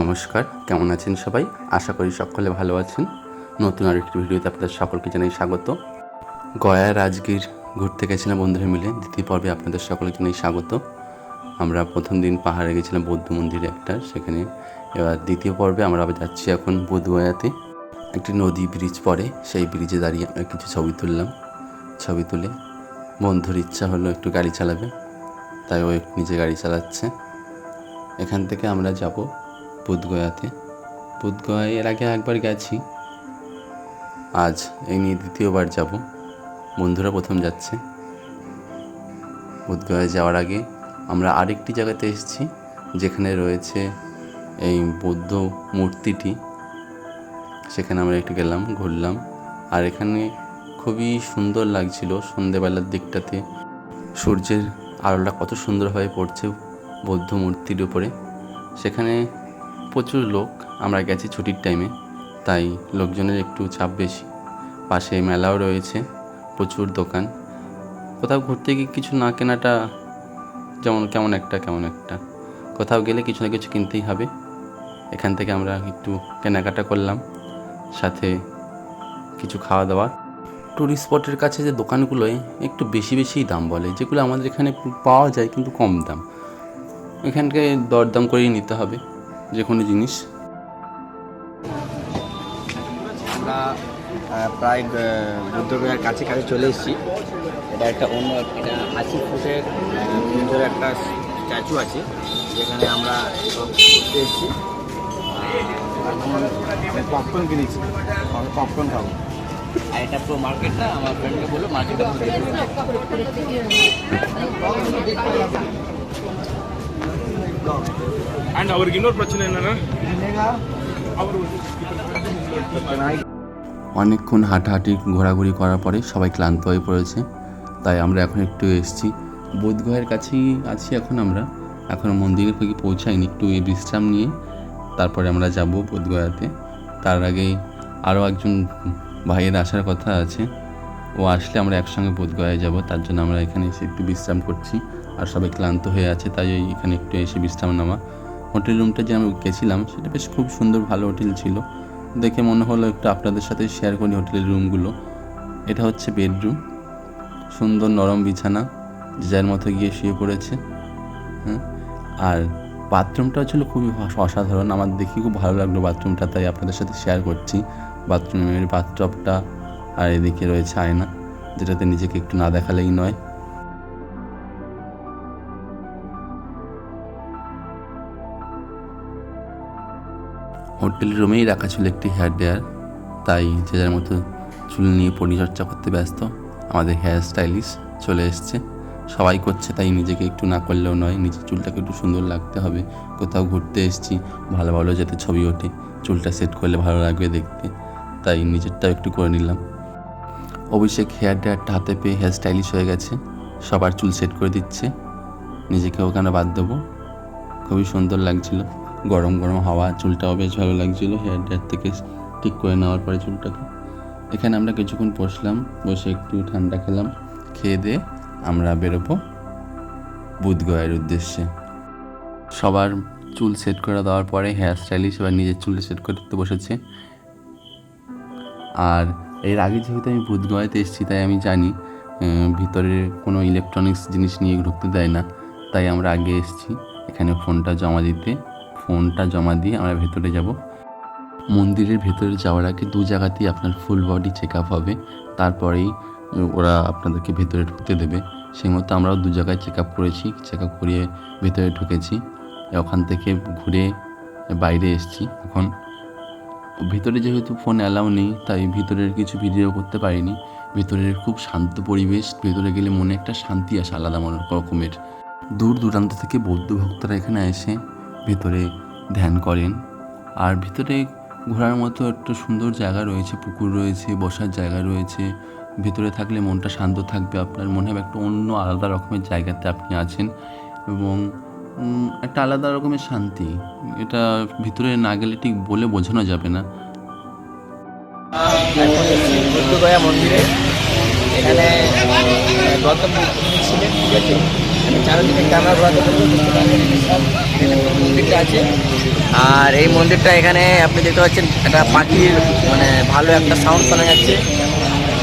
নমস্কার, কেমন আছেন সবাই? আশা করি সকলে ভালো আছেন। নতুন আর একটি ভিডিওতে আপনাদের সকলকে জানাই স্বাগত। গয়ার রাজগীর ঘুরতে গেছিলাম বন্ধুরা মিলে, দ্বিতীয় পর্বে আপনাদের সকলকে জানাই স্বাগত। আমরা প্রথম দিন পাহাড়ে গেছিলাম বৌদ্ধ মন্দিরে একটা, সেখানে এবার দ্বিতীয় পর্বে আমরা আবার যাচ্ছি এখন বোধগয়াতে একটি নদী ব্রিজ পড়ে, সেই ব্রিজে দাঁড়িয়ে আমরা কিছু ছবি তুললাম। ছবি তুলে বন্ধুর ইচ্ছা হলো একটু গাড়ি চালাবে, তাই ও নিজে গাড়ি চালাচ্ছে। এখান থেকে আমরা যাব বুধগয়াতে বুধগয়ায় এর আগে একবার গেছি। আজ এই নিয়ে দ্বিতীয়বার যাব। বন্ধুরা প্রথম যাচ্ছে। বুধগয়ায় যাওয়ার আগে আমরা আরেকটি জায়গাতে এসেছি, যেখানে রয়েছে এই বৌদ্ধ মূর্তিটি। সেখানে আমরা একটু গেলাম, ঘুরলাম। আর এখানে খুবই সুন্দর লাগছিল সন্ধেবেলার দিকটাতে। সূর্যের আলোটা কত সুন্দরভাবে পড়ছে বৌদ্ধ মূর্তির উপরে। সেখানে প্রচুর লোক, আমরা গেছি ছুটির টাইমে তাই লোকজনের একটু চাপ বেশি। পাশে মেলাও রয়েছে, প্রচুর দোকান। কোথাও ঘুরতে গিয়ে কিছু না কেনাটা যেমন কেমন একটা কেমন একটা। কোথাও গেলে কিছু না কিছু কিনতেই হবে। এখান থেকে আমরা একটু কেনাকাটা করলাম, সাথে কিছু খাওয়া দাওয়া। ট্যুরিস্ট স্পটের কাছে যে দোকানগুলোয় একটু বেশি বেশিই দাম বলে, যেগুলো আমাদের এখানে পাওয়া যায় কিন্তু কম দাম। এখানকে দরদাম করেই নিতে হবে। যে কোনো জিনিস। আমরা প্রায় আহ, বুদ্ধগয়ার কাছে কাছে চলে এসেছি। এটা একটা অন্য এটা আশি ফুটের সুন্দর একটা স্ট্যাচু আছে যেখানে আমরা ঘুরতে এসেছি। পপকর্ন কিনেছি। আমি পপকর্ন খাব। আর এটা পুরো মার্কেটটা আমার ফ্রেন্ডকে বলল মার্কেটটা ಅಂಡ್ ಅವ್ರಿಗೆ ಇನ್ನೊಂದು ಪ್ರಶ್ನೆ ಏನಂದ್ರೆ অনেকক্ষণ হাঁটাহাঁটি, ঘোরাঘুরি করার পরে সবাই ক্লান্ত হয়ে পড়েছে। তাই আমরা এখন একটু এসেছি। বোধগয়ের কাছেই আছি এখন আমরা। এখনও মন্দিরে থেকে পৌঁছাইনি। একটু বিশ্রাম নিয়ে তারপরে আমরা যাব বোধগয়াতে তার আগে আরও একজন ভাইয়ের আসার কথা আছে। ও আসলে আমরা একসঙ্গে বোধগয়ায় যাব। তার জন্য আমরা এখানে এসে একটু বিশ্রাম করছি। আর সবাই ক্লান্ত হয়ে আছে, তাই এখানে একটু এসে বিশ্রাম নেওয়া হোটেল রুমটা যে আমি গেছিলাম, সেটা বেশ খুব সুন্দর, ভালো হোটেল ছিল। দেখে মনে হলো একটু আপনাদের সাথে শেয়ার করি হোটেলের রুমগুলো। এটা হচ্ছে বেডরুম। সুন্দর নরম বিছানা যার মতো গিয়ে শুয়ে পড়েছে। হ্যাঁ? আর বাথরুমটাও ছিল খুবই অসাধারণ। আমার দেখি খুব ভালো লাগল বাথরুমটা, তাই আপনাদের সাথে শেয়ার করছি। বাথরুমের বাথটপটা আর এদিকে রয়েছে আয়না, যেটাতে নিজেকে একটু না দেখালেই নয়। হোটেল রুমেই রাখা ছিল একটি হেয়ার ড্রায়ার। তাই যে যার মতো চুল নিয়ে পরিচর্যা করতে ব্যস্ত, আমাদের হেয়ার স্টাইলিস্ট চলে এসছে। সবাই করছে, তাই নিজেকে একটু না করলেও নয়, নিজের চুলটাকে একটু সুন্দর লাগতে হবে। কোথাও ঘুরতে এসেছি, ভালো ভালো যাতে ছবি ওঠে, চুলটা সেট করলে ভালো লাগবে দেখতে। তাই নিজেরটাও একটু করে নিলাম। অভিষেক হেয়ার ড্রায়ারটা হাতে পেয়ে হেয়ার স্টাইলিশ হয়ে গেছে, সবার চুল সেট করে দিচ্ছে। নিজেকে ওখানে বাদ দেবো? খুবই সুন্দর লাগছিল। গরম গরম হাওয়া, চুলটাও বেশ ভালো লাগছিল। হেয়ার ড্রায়ার থেকে ঠিক করে নেওয়ার পরে চুলটাকে। এখানে আমরা কিছুক্ষণ বসলাম, বসে একটু ঠান্ডা খেলাম। খেয়ে দিয়ে আমরা বেরোবো বুধগয়ার উদ্দেশ্যে। সবার চুল সেট করে দেওয়ার পরে হেয়ার স্টাইলিশ এবার নিজের চুল সেট করতে বসেছে। আর এর আগে যেহেতু আমি বুধগয়াতে এসেছি, তাই আমি জানি ভিতরে কোনো ইলেকট্রনিক্স জিনিস নিয়ে ঢুকতে দেয় না। তাই আমরা আগে এসেছি, এখানে ফোনটা জমা দিতে। ফোনটা জমা দিয়ে আমরা ভেতরে যাব? মন্দিরের ভেতরে যাওয়ার আগে দু জায়গাতেই আপনার ফুল বডি চেক আপ হবে। তারপরেই ওরা আপনাদেরকে ভেতরে ঢুকতে দেবে। সেই মতো আমরাও দু জায়গায় চেক আপ করেছি চেক আপ করিয়ে ভেতরে ঢুকেছি। ওখান থেকে ঘুরে বাইরে এসেছি। এখন ভিতরে যেহেতু ফোন অ্যালাউ নেই, তাই ভিতরের কিছু ভিডিও করতে পারিনি। ভেতরের খুব শান্ত পরিবেশ, ভেতরে গেলে মনে একটা শান্তি আসে আলাদা মনে রকমের। দূর দূরান্ত থেকে বৌদ্ধ ভক্তরা এখানে এসে ভেতরে ধ্যান করেন। আর ভিতরে ঘোরার মতো একটা সুন্দর জায়গা রয়েছে, পুকুর রয়েছে, বসার জায়গা রয়েছে। ভিতরে থাকলে মনটা শান্ত থাকবে, আপনার মনে হবে একটা অন্য আলাদা রকমের জায়গাতে আপনি আছেন এবং একটা আলাদা রকমের শান্তি। এটা ভিতরে না গেলে ঠিক বলে বোঝানো যাবে না। মন্দিরে। এখানে ছিলেন ঠিক আছে? চারিদিকে ক্যামেরা ঘোরাতে পারব বুঝতে পারবেন সব মন্দিরটা আছে। আর এই মন্দিরটা এখানে আপনি দেখতে পাচ্ছেন একটা পাখির মানে ভালো একটা সাউন্ড শোনা যাচ্ছে।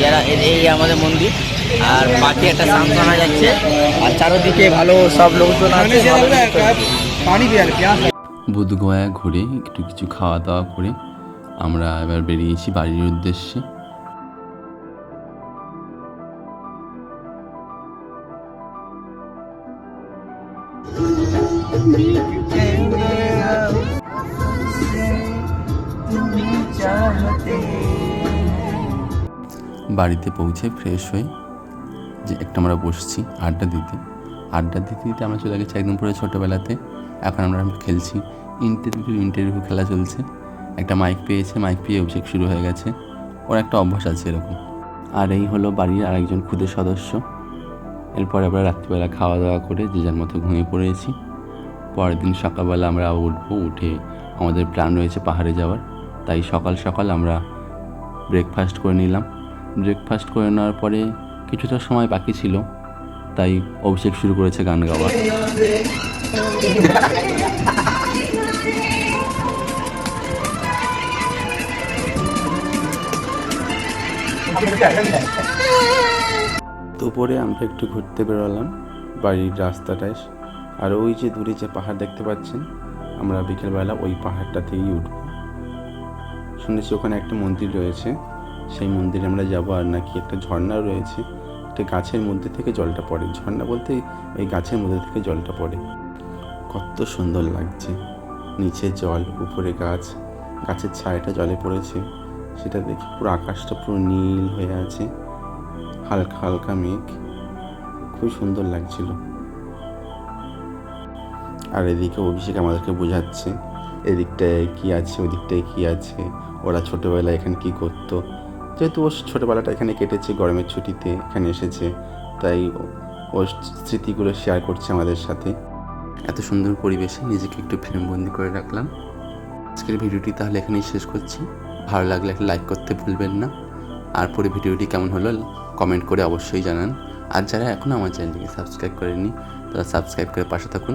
যারা এই আমাদের মন্দির আর পাখি একটা সাউন্ড শোনা যাচ্ছে। আর চারোদিকে ভালো সব লোকজন আছে লোকজন। বুধগয়া ঘুরে একটু কিছু খাওয়া দাওয়া করে আমরা এবার বেরিয়েছি বাড়ির উদ্দেশ্যে। বাড়িতে পৌঁছে ফ্রেশ হয়ে যে একটা আমরা বসছি, আড্ডা দিতে। আড্ডা দিতে দিতে আমরা চলে গেছি একদম পুরো ছোটোবেলাতে। এখন আমরা খেলছি। ইন্টারভিউ ইন্টারভিউ খেলা চলছে। একটা মাইক পেয়েছে মাইক পেয়ে অভিষেক শুরু হয়ে গেছে। ওর একটা অভ্যাস আছে এরকম। আর এই হলো বাড়ির আরেকজন ক্ষুদে সদস্য। এরপর আমরা রাত্রিবেলা খাওয়া দাওয়া করে যে যার মতো ঘুমিয়ে পড়েছি। পরের দিন সকালবেলা আমরা উঠবো, উঠে আমাদের প্ল্যান রয়েছে পাহাড়ে যাওয়ার। তাই সকাল সকাল আমরা ব্রেকফাস্ট করে নিলাম। ব্রেকফাস্ট করে নেওয়ার পরে কিছুটা সময় বাকি ছিল, তাই অভিষেক শুরু করেছে গান গাওয়া। দুপুরে আমরা একটু ঘুরতে বেরোলাম, বাড়ির রাস্তাটায়। আর ওই যে দূরে যে পাহাড় দেখতে পাচ্ছেন, আমরা বিকেলবেলা ওই পাহাড়টাতেই উঠব। শুনেছি ওখানে একটা মন্দির রয়েছে। সেই মন্দিরে আমরা যাব আর নাকি একটা ঝর্ণাও রয়েছে। একটা গাছের মধ্যে থেকে জলটা পড়ে। ঝর্ণা বলতে এই গাছের মধ্যে থেকে জলটা পড়ে। কত সুন্দর লাগছে। নিচে জল, উপরে গাছ। গাছের ছায়াটা জলে পড়েছে। সেটা দেখে পুরো আকাশটা পুরো নীল হয়ে আছে। হালকা হালকা মেঘ। খুব সুন্দর লাগছিল। আর এদিকে অভিষেক আমাদেরকে বোঝাচ্ছে, এদিকটায় কি আছে, ওদিকটায় কি আছে, ওরা ছোটোবেলায় এখানে কি করতো। যেহেতু ওর ছোটোবেলাটা এখানে কেটেছে, গরমের ছুটিতে এখানে এসেছে, তাই ওর স্মৃতিগুলো শেয়ার করছে আমাদের সাথে। এত সুন্দর পরিবেশে নিজেকে একটু ফিল্মবন্দি করে রাখলাম। আজকের ভিডিওটি তাহলে এখানেই শেষ করছি। ভালো লাগলে একটা লাইক করতে ভুলবেন না। আর পরে ভিডিওটি কেমন হলো কমেন্ট করে অবশ্যই জানান। আর যারা এখনও আমার চ্যানেলটিকে সাবস্ক্রাইব করেনি তারা সাবস্ক্রাইব করে পাশে থাকুন।